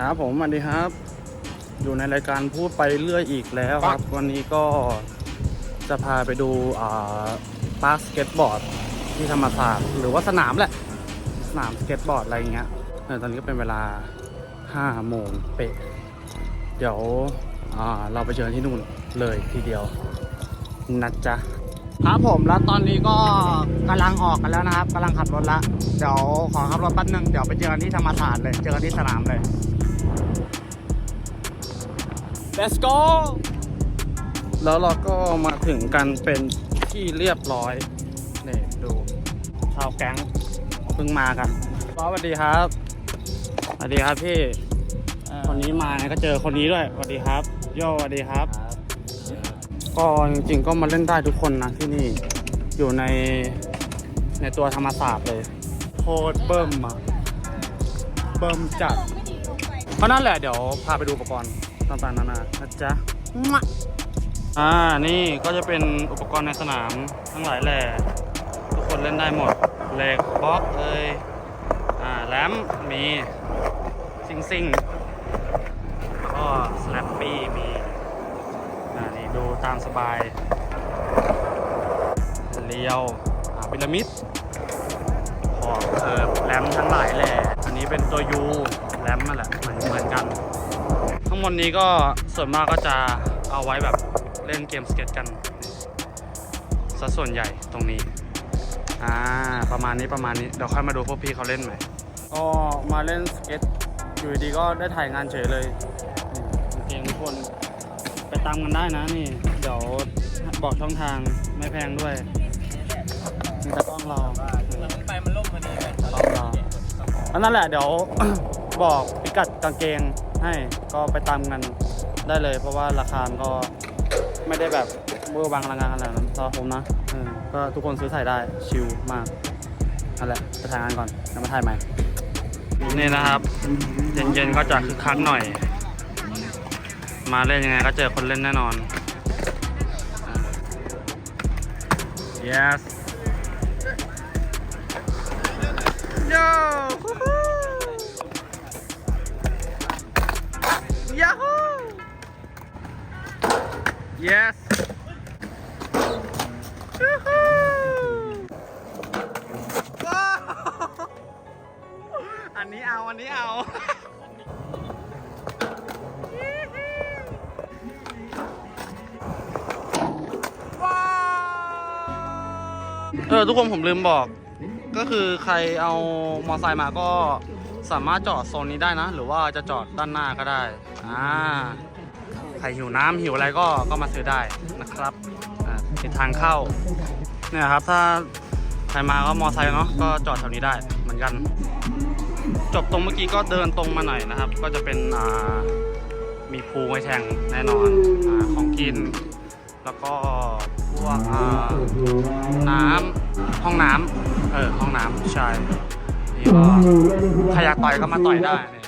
ครับผมสวัสดีครับ อยู่ในรายการพูดไปเรื่อยอีกแล้วครับ วันนี้ก็จะพาไปดูอ่าปาร์คสเก็ตบอร์ดที่ธรรมศาสตร์หรือว่าสนามแหละ สนามสเก็ตบอร์ดอะไรอย่างเงี้ยเออตอนนี้ก็เป็นเวลา5โมงเป๊ะเดี๋ยวอ่าเราไปเจอกันที่นู่นเลยทีเดียวนะจ๊ะครับผมแล้วตอนนี้ก็กำลังออกกันแล้วนะครับกำลังขับรถละเดี๋ยวขอขับรถแป๊บนึงเดี๋ยวไปเจอกันที่ธรรมศาสตร์เลย เจอกันที่สนามเลย Let's go แล้วเราก็มาถึงกันเป็นที่เรียบร้อยนี่ดูชาวแก๊งเพิ่งมากันสวัสดีครับสวัสดีครับพี่คนนี้มาก็เจอคนนี้ด้วยสวัสดีครับโยสวัสดีครับ ก็จริงๆก็มาเล่นได้ทุกคนนะที่นี่อยู่ในในตัวธรรมศาสตร์เลยโคตรเบิ่มอะเบิ่มจัดเพราะนั่นแหละเดี๋ยวพาไปดูอุปกรณ์ ต่างๆนานานะจ๊ะมะอ่า นี่ก็จะเป็นอุปกรณ์ในสนามทั้งหลายแหล่ทุกคนเล่นได้หมดเหล็กบล็อกเอ้ยอ่าแรมมีซิงซิงแล้วก็สแลปปี้มีอ่านี่ดูตามสบายเลียวอ่าพีระมิดขอบเคิร์ฟแรมทั้งหลายแหล่อันนี้เป็นตัวยูแรมนั่นแหละเหมือนเหมือนกัน ทั้งหมดนี้ก็ส่วนมากก็จะเอาไว้แบบเล่นเกมสเก็ตกันซะส่วนใหญ่ตรงนี้อ่าประมาณนี้ประมาณนี้เดี๋ยวค่อยมาดูพวกพี่เขาเล่นใหม่ก็มาเล่นสเก็ตอยู่ดีๆก็ได้ถ่ายงานเฉยเลยนี่เกมทุกคนไปตามกันได้นะนี่ เดี๋ยวบอกช่องทางไม่แพงด้วยมีตะกล้องเราไปมันล่มพอดีเลยตะกล้องเราอันนั่นแหละเดี๋ยวบอกพิกัดกางเกง ให้ก็ไปตามกันได้เลย เพราะว่าราคาก็ไม่ได้แบบเบอร์บางรางงานขนาดนั้นสำหรับผมนะก็ทุกคนซื้อใส่ได้ชิลมากนั่นแหละไปถ่ายงานก่อนแล้วมาถ่ายใหม่นี่นะครับ เย็นๆก็จะคึกคักหน่อย มาเล่นยังไงก็เจอคนเล่นแน่นอน yes yes อันนี้เอา อันนี้เอา เออ ทุกคนผมลืมบอก ก็คือใครเอามอไซค์มาก็สามารถจอดโซนนี้ได้นะ หรือว่าจะจอดด้านหน้าก็ได้ อ่า ใครหิวน้ำหิวอะไรก็ก็มาซื้อได้นะครับอ่าเป็นทางเข้าเนี่ยครับ ถ้าใครมาก็มอไซค์เนาะก็จอดแถวนี้ได้เหมือนกัน จบตรงเมื่อกี้ก็เดินตรงมาหน่อยนะครับ ก็จะเป็นอ่ามีพูไว้แทงแน่นอนอาของกิน แล้วก็พวกอ่าน้ำห้องน้ำเออห้องน้ำใช่นี่ก็ใครอยากต่อยก็มาต่อยได้นี่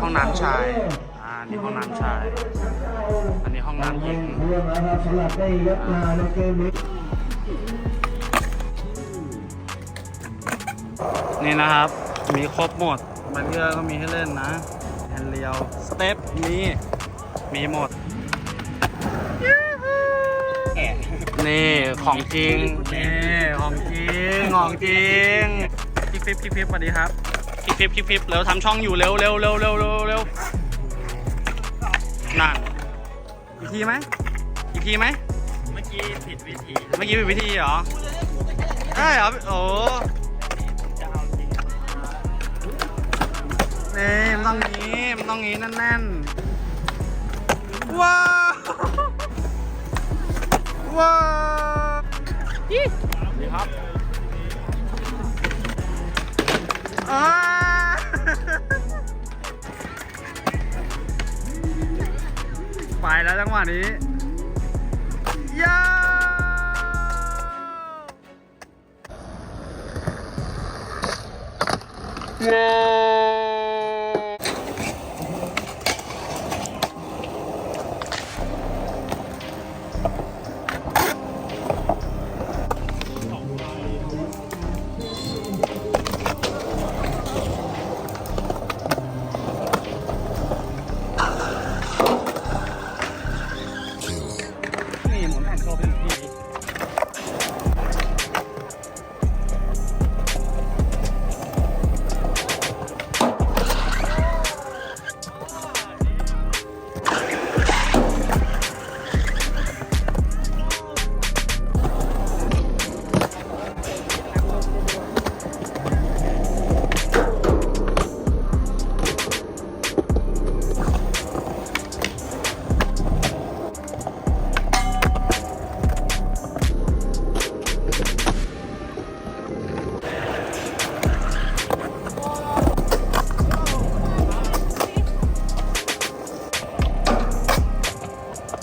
ห้องน้ำชาย อ่านี่ห้องน้ำชาย อันนี้ห้องน้ำหญิงเรื่องนะครับสำหรับได้ยกมาในเกมนี้นี่นะครับ มีครบหมดบันเกอร์ก็มีให้เล่นนะแฮนด์เรียวสเต็ปมีมีหมดแก่นี่ของจริง นี่ของจริง ของจริงพี่ฟิปพี่ฟิปสวัสดีครับพี่ฟิปพี่ฟิปเร็วทำช่องอยู่เร็วเร็วเร็วเร็วเร็วเร็ว นั่นอีกทีไหมอีกทีไหมเมื่อกี้ผิดวิธีเมื่อกี้เป็นวิธีเหรอใช่เหรอโอ้จะเอาจริงนี่มันต้องงี้มันต้องงี้แน่นๆว้าวว้าวยี่ดีครับอ่า ไปแล้วจังหวะนี้ยาว on his.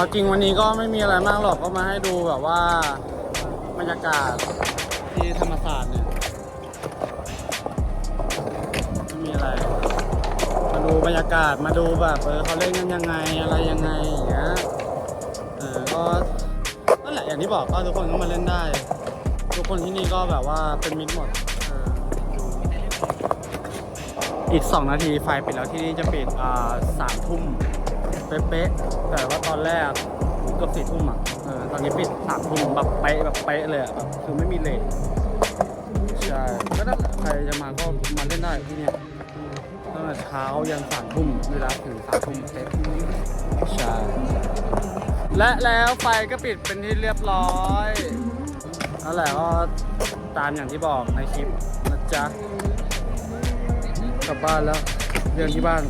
เอาจริงวันนี้ก็ไม่มีอะไรมากหรอกก็มาให้ดูแบบว่าบรรยากาศที่ธรรมศาสตร์เนี่ยไม่มีอะไร มาดูบรรยากาศมาดูแบบเออเขาเล่นกันยังไงอะไรยังไงอย่างเงี้ยเออก็นั่นแหละอย่างที่บอกก็ทุกคนก็มาเล่นได้ ทุกคนที่นี่ก็แบบว่าเป็นมิตรหมดเอออีก 2 นาทีไฟปิดแล้วที่นี่จะปิดอ่าสามทุ่ม เป๊ะๆแต่ว่าตอนแรกเกือบสี่ทุ่มอะเออตอนนี้ปิดสามทุ่มแบบเป๊ะแบบเป๊ะเลยอะแบบคือไม่มีเลทใช่ก็นั่นแหละใครจะมาก็มาเล่นได้ที่เนี่ยตั้งแต่เช้ายันสามทุ่มเวลาถึงสามทุ่มเป๊ะใช่และแล้วไฟก็ปิดเป็นที่เรียบร้อยนั่นแหละก็ตามอย่างที่บอกในคลิปนะจ๊ะกลับบ้านแล้วเรื่องที่บ้าน